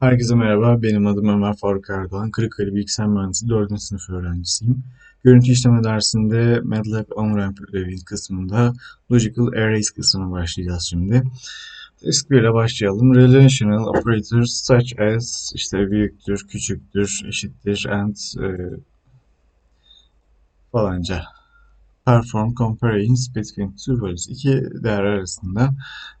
Herkese merhaba, benim adım Ömer Faruk Erdoğan. Kırıkkale Bilgisayar Mühendisliği 4. sınıf öğrencisiyim. Görüntü işleme dersinde MATLAB On-Ramp ödevi kısmında Logical Arrays kısmına başlayacağız şimdi. 1 ile başlayalım. Relational operators such as işte büyüktür, küçüktür, eşittir and e, falanca perform comparisons between values. İki değer arasında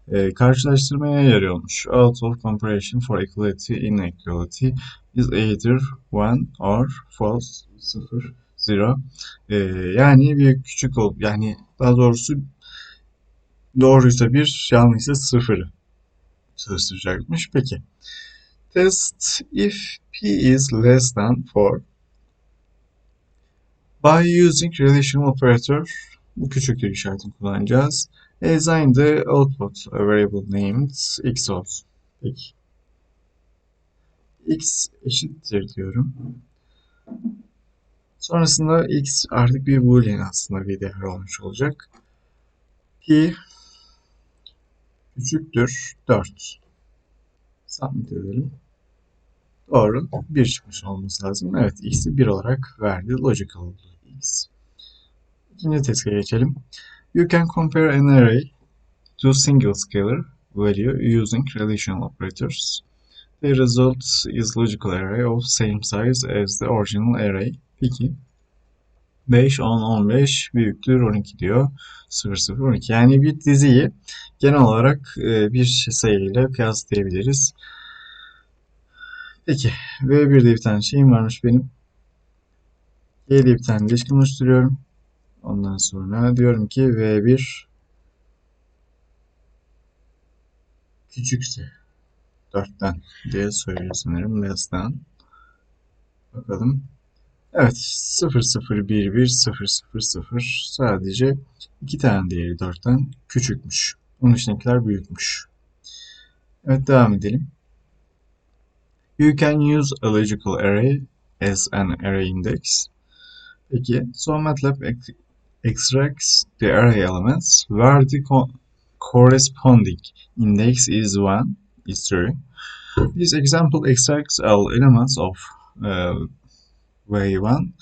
e, karşılaştırmaya yarıyormuş. Out of comparison for equality inequality is either one or false, sıfır, zero. E, yani büyük küçük ol, yani daha doğrusu doğruysa bir, yanlışsa sıfırı çalıştıracakmış. Peki. Test if p is less than 4 By using relational operator bu küçüktür işaretini kullanacağız. Assign the output a variable named x olsun. Peki. x eşittir diyorum. Sonrasında x artık bir boolean aslında bir değer olmuş olacak. P küçüktür 4. Submit edelim. Doğru. 1 çıkmış olması lazım. Evet x'i 1 olarak verdi. Logical oldu x. İkinci teste geçelim. You can compare an array to single scalar value using relational operators. The result is logical array of same size as the original array. Peki. 5, 10, 15 büyüktür 12 diyor. 0, 0, 12. Yani bir diziyi genel olarak e, bir sayıyla kıyaslayabiliriz. Peki. V1'de bir tane şeyim varmış benim. Diye bir tane ilişkin oluşturuyorum. Ondan sonra diyorum ki V1 küçükse 4'ten diye söylüyor sanırım. Less than. Bakalım. Evet 0 0 1 1 0 0 0 sadece iki tane değeri 4'ten küçükmüş. Onun dışındakiler büyükmüş. Evet devam edelim. You can use a logical array as an array index. Peki, so MATLAB ex extracts the array elements where the co corresponding index is 1 is true. This example extracts all elements of uh, V1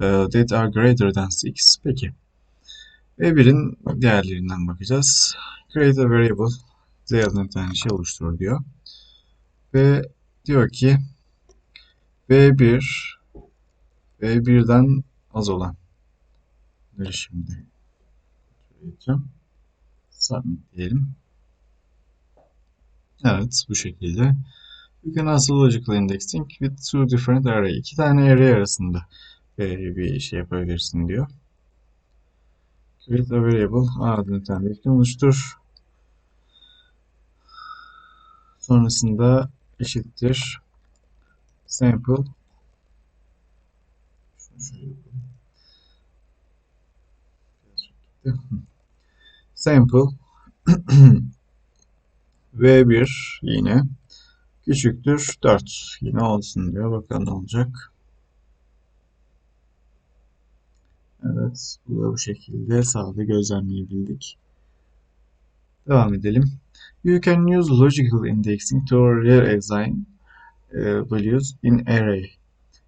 uh, that are greater than 6. Peki. V1'in değerlerinden bakacağız. Create a variable adına bir tane şey oluştur diyor. Ve diyor ki V1 V1'den az olan Bunları şimdi edeceğim. Submit diyelim. Evet bu şekilde. You can also logical indexing with two different array. İki tane array arasında bir şey yapabilirsin diyor. Create a variable. Adını bir oluştur. Sonrasında eşittir sample şunu şöyle yapalım. Sample V1 yine küçüktür 4 yine olsun diyor. Bakalım ne olacak. Evet bu da bu şekilde sağda gözlemleyebildik. Devam edelim. You can use logical indexing to reassign uh, values in array.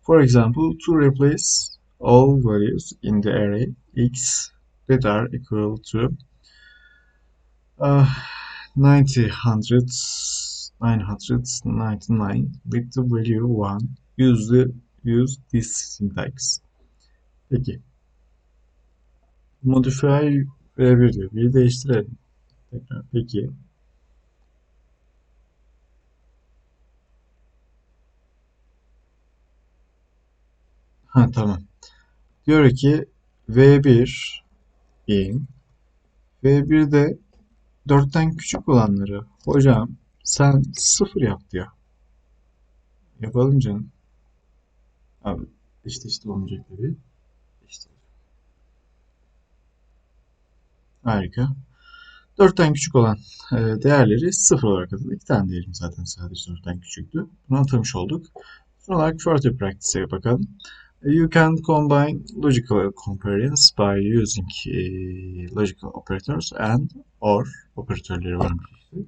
For example, to replace all values in the array x are equal to uh, 90, 100, 999 with the value 1 use the use this syntax. Peki. Modify V1 diyor. Bir değiştirelim. Tekrar. Peki. Ha tamam. Diyor ki V1 in V1'de 4'ten küçük olanları hocam sen 0 yap diyor. Yapalım canım. Abi işte işte olmayacak tabii. İşte. Harika. 4'ten küçük olan e, değerleri 0 olarak atadık. 2 tane değerim zaten sadece 4'ten küçüktü. Bunu atamış olduk. Son olarak further practice'e bakalım. You can combine logical comparisons by using e, logical operators and or operatörleri işte.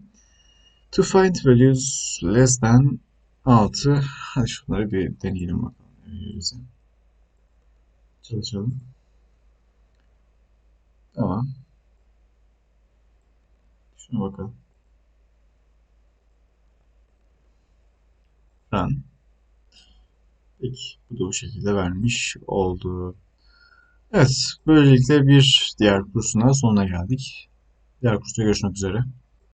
To find values less than 6. Hadi şunları bir deneyelim bakalım. Bize. Çalışalım. Tamam. Şuna bakalım. Run. Peki, bu da bu şekilde vermiş oldu. Evet, böylelikle bir diğer kursuna sonuna geldik. Diğer kursta görüşmek üzere.